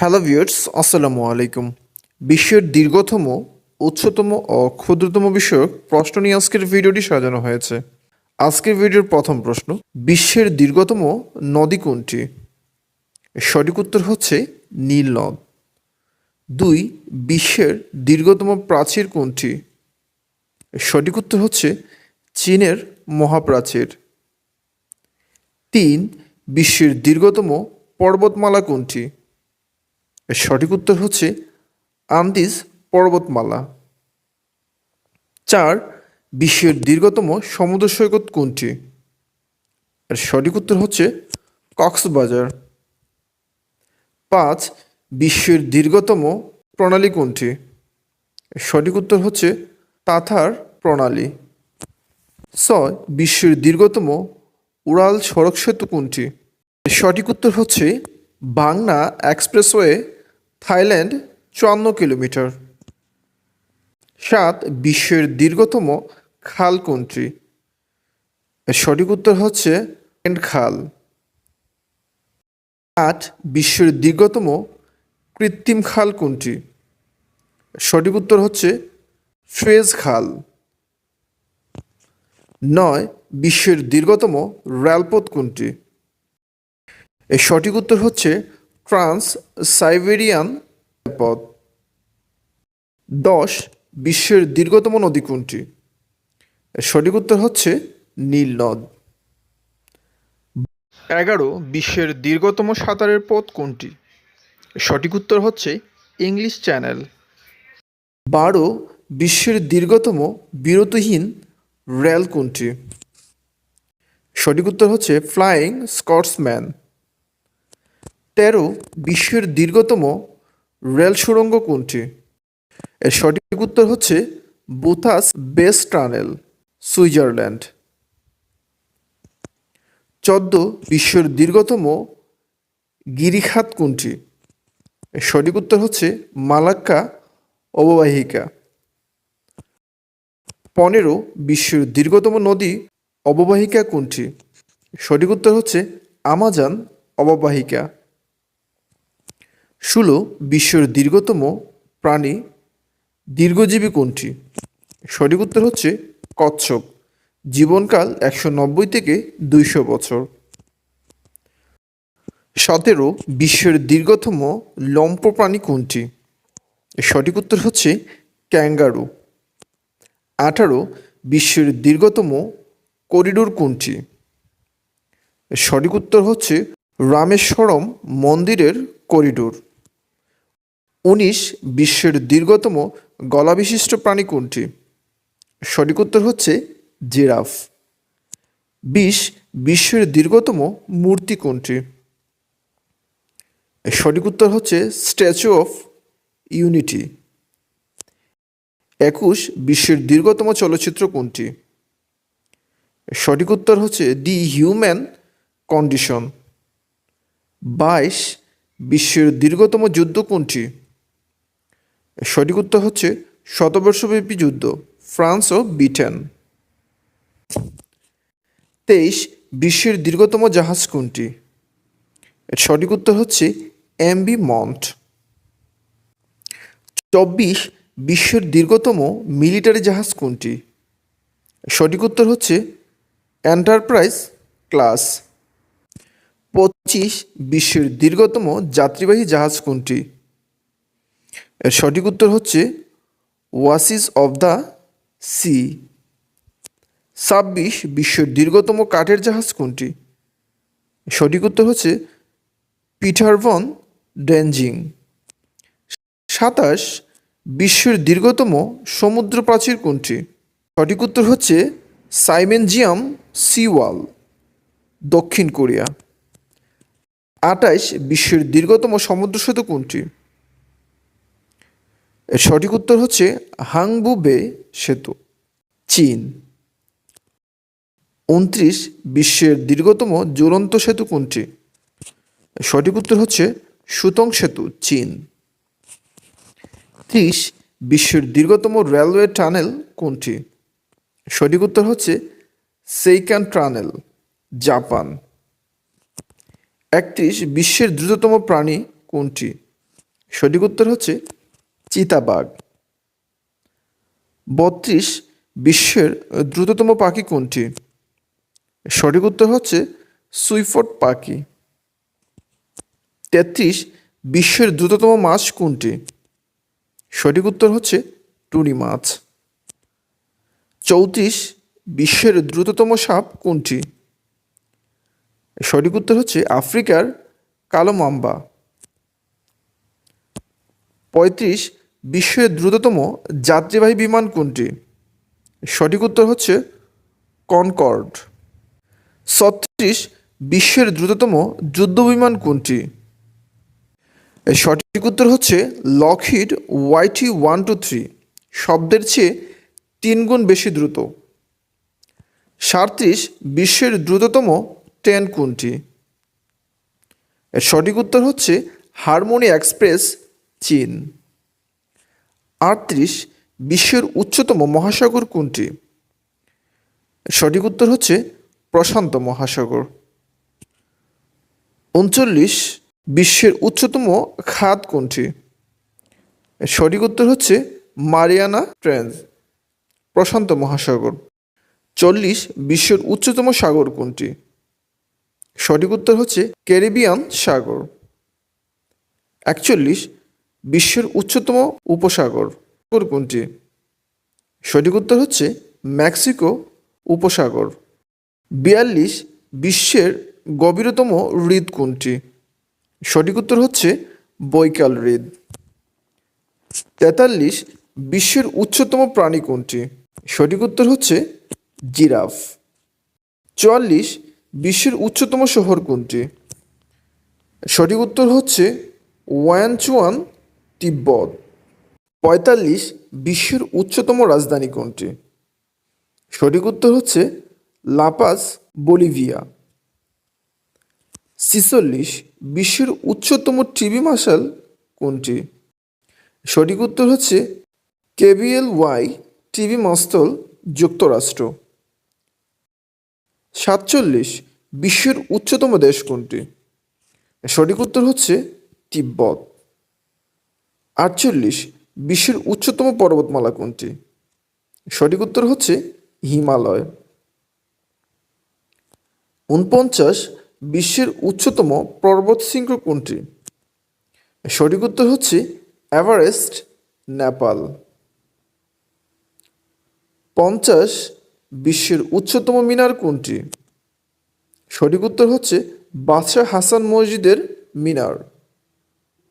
Hello viewers, আসসালামু আলাইকুম। বিশ্বের দীর্ঘতম, উচ্চতম ও ক্ষুদ্রতম বিষয়ক প্রশ্ন নিয়ে আজকের ভিডিওটি সাজানো হয়েছে। আজকের ভিডিওর প্রথম প্রশ্ন, বিশ্বের দীর্ঘতম নদী কোনটি? সঠিক উত্তর হচ্ছে নীল নদ। দুই, বিশ্বের দীর্ঘতম প্রাচীর কোনটি? সঠিক উত্তর হচ্ছে চীনের মহাপ্রাচীর। তিন, বিশ্বের দীর্ঘতম পর্বতমালা কোনটি? সঠিক উত্তর হচ্ছে আন্দিজ পর্বতমালা। চার, বিশ্বের দীর্ঘতম সমুদ্র সৈকত কোনটি? এর সঠিক উত্তর হচ্ছে কক্সবাজার। পাঁচ, বিশ্বের দীর্ঘতম প্রণালী কোনটি? সঠিক উত্তর হচ্ছে তাথার প্রণালী। ছয়, বিশ্বের দীর্ঘতম উড়াল সড়ক সেতু কোনটি? সঠিক উত্তর হচ্ছে বাংনা এক্সপ্রেসওয়ে থাইল্যান্ড চুয়ান্ন কিলোমিটার। সাত বিশ্বের দীর্ঘতম খাল কোনটি? এর সঠিক উত্তর হচ্ছে খাল। আট বিশ্বের দীর্ঘতম কৃত্রিম খাল কোনটি? সঠিক উত্তর হচ্ছে সুয়েজ খাল। নয় বিশ্বের দীর্ঘতম রেলপথ কোনটি? এর সঠিক উত্তর হচ্ছে ট্রান্স সাইবেরিয়ান পথ দশ বিশ্বের দীর্ঘতম নদী কোনটি? সঠিক উত্তর হচ্ছে নীল নদ। এগারো, বিশ্বের দীর্ঘতম সাঁতারের পথ কোনটি? সঠিক উত্তর হচ্ছে ইংলিশ চ্যানেল। বারো, বিশ্বের দীর্ঘতম বিরতিহীন রেল কোনটি? সঠিক উত্তর হচ্ছে ফ্লাইং স্কটসম্যান। তেরো বিশ্বের দীর্ঘতম রেল সুড়ঙ্গ কোনটি? এর সঠিক উত্তর হচ্ছে বুথাস বেস টানেল, সুইজারল্যান্ড। চোদ্দ বিশ্বের দীর্ঘতম গিরিখাত কোনটি? এর সঠিক উত্তর হচ্ছে মালাক্কা অববাহিকা। পনেরো বিশ্বের দীর্ঘতম নদী অববাহিকা কোনটি? সঠিক উত্তর হচ্ছে আমাজন অববাহিকা। ষোলো বিশ্বের দীর্ঘতম প্রাণী দীর্ঘজীবী কোনটি? সঠিক উত্তর হচ্ছে কচ্ছপ। জীবনকাল একশো নব্বই থেকে দুইশো বছর। সতেরো বিশ্বের দীর্ঘতম লম্প প্রাণী কোনটি? সঠিক উত্তর হচ্ছে ক্যাঙ্গারু। আঠারো বিশ্বের দীর্ঘতম করিডোর কোনটি? সঠিক উত্তর হচ্ছে রামেশ্বরম মন্দিরের করিডোর। উনিশ বিশ্বের দীর্ঘতম গলাবিশিষ্ট প্রাণী কোনটি সঠিক উত্তর হচ্ছে জিরাফ। বিশ বিশ্বের দীর্ঘতম মূর্তি কোনটি সঠিক উত্তর হচ্ছে স্ট্যাচু অফ ইউনিটি। একুশ বিশ্বের দীর্ঘতম চলচ্চিত্র কোনটি? সঠিক উত্তর হচ্ছে দি হিউম্যান কন্ডিশন। বাইশ বিশ্বের দীর্ঘতম যুদ্ধ কোনটি? সঠিক উত্তর হচ্ছে শতবর্ষব্যাপী যুদ্ধ, ফ্রান্স ও ব্রিটেন। তেইশ, বিশ্বের দীর্ঘতম জাহাজ কোনটি? সঠিক উত্তর হচ্ছে এমবি মন্ট। চব্বিশ, বিশ্বের দীর্ঘতম মিলিটারি জাহাজ কোনটি? সঠিক উত্তর হচ্ছে এন্টারপ্রাইজ ক্লাস। পঁচিশ, বিশ্বের দীর্ঘতম যাত্রীবাহী জাহাজ কোনটি? এর সঠিক উত্তর হচ্ছে ওয়াসিস অব দ্য সি। ছাব্বিশ বিশ্বের দীর্ঘতম কাঠের জাহাজ কোনটি? সঠিক উত্তর হচ্ছে পিটারভন ডেনজিং। সাতাশ বিশ্বের দীর্ঘতম সমুদ্র প্রাচীর কোনটি? সঠিক উত্তর হচ্ছে সাইমেনজিয়াম সিওয়াল, দক্ষিণ কোরিয়া। আটাইশ বিশ্বের দীর্ঘতম সমুদ্র সেতু কোনটি? সঠিক উত্তর হচ্ছে হাংবু বে সেতু, চীন। উনত্রিশ, বিশ্বের দীর্ঘতম জ্বলন্ত সেতু কোনটি? সঠিক উত্তর হচ্ছে সুতং সেতু, চীন। ত্রিশ, বিশ্বের দীর্ঘতম রেলওয়ে টানেল কোনটি? সঠিক উত্তর হচ্ছে সেইকান টানেল, জাপান। একত্রিশ, বিশ্বের দ্রুততম প্রাণী কোনটি? সঠিক উত্তর হচ্ছে চিতাবাঘ। বত্রিশ, বিশ্বের দ্রুততম পাখি কোনটি? সঠিক উত্তর হচ্ছে সুইফট পাখি। তেত্রিশ, বিশ্বের দ্রুততম মাছ কোনটি? সঠিক উত্তর হচ্ছে টুনি মাছ। চৌত্রিশ, বিশ্বের দ্রুততম সাপ কোনটি? সঠিক উত্তর হচ্ছে আফ্রিকার কালো মাম্বা। পঁয়ত্রিশ বিশ্বের দ্রুততম যাত্রীবাহী বিমান কোনটি? সঠিক উত্তর হচ্ছে কনকর্ড। ছত্রিশ, বিশ্বের দ্রুততম যুদ্ধ বিমান কোনটি? সঠিক উত্তর হচ্ছে Lockheed YT one two three. শব্দের চেয়ে তিন গুণ বেশি দ্রুত। সাঁত্রিশ, বিশ্বের দ্রুততম ট্রেন কোনটি? এর সঠিক উত্তর হচ্ছে হারমোনি এক্সপ্রেস, চীন। আটত্রিশ বিশ্বের উচ্চতম মহাসাগর কোনটি? সঠিক উত্তর হচ্ছে প্রশান্ত মহাসাগর। উনচল্লিশ বিশ্বের উচ্চতম খাত কোনটি? সঠিক উত্তর হচ্ছে মারিয়ানা ট্রেন্স, প্রশান্ত মহাসাগর। চল্লিশ বিশ্বের উচ্চতম সাগর কোনটি? সঠিক উত্তর হচ্ছে ক্যারিবিয়ান সাগর। একচল্লিশ বিশ্বের উচ্চতম উপসাগর। সাগর কোনটি? সঠিক উত্তর হচ্ছে মেক্সিকো উপসাগর। বিয়াল্লিশ, বিশ্বের গভীরতম হৃদ কোনটি? সঠিক উত্তর হচ্ছে বৈকাল হৃদ তেতাল্লিশ, বিশ্বের উচ্চতম প্রাণী কোনটি? সঠিক উত্তর হচ্ছে জিরাফ। চুয়াল্লিশ, বিশ্বের উচ্চতম শহর কোনটি? সঠিক উত্তর হচ্ছে ওয়ানচুয়ান তিব্বত পঁয়তাল্লিশ বিশ্বের উচ্চতম রাজধানী কোনটি? সঠিক উত্তর হচ্ছে লাপাস বলিভিয়া। ছিচল্লিশ বিশ্বের উচ্চতম টিভি মাসাল কোনটি? সঠিক উত্তর হচ্ছে কেবিএল ওয়াই টিভি মস্তল যুক্তরাষ্ট্র। সাতচল্লিশ বিশ্বের উচ্চতম দেশ কোনটি? সঠিক উত্তর হচ্ছে তিব্বত। আটচল্লিশ, বিশ্বের উচ্চতম পর্বতমালা কোনটি? সঠিক উত্তর হচ্ছে হিমালয়। উনপঞ্চাশ, বিশ্বের উচ্চতম পর্বতশৃঙ্গ কোনটি? সঠিক উত্তর হচ্ছে এভারেস্ট, নেপাল। পঞ্চাশ, বিশ্বের উচ্চতম মিনার কোনটি? সঠিক উত্তর হচ্ছে বাদশাহ হাসান মসজিদের মিনার,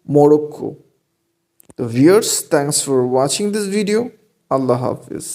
Morocco. So viewers thanks for watching this video. Allah Hafiz.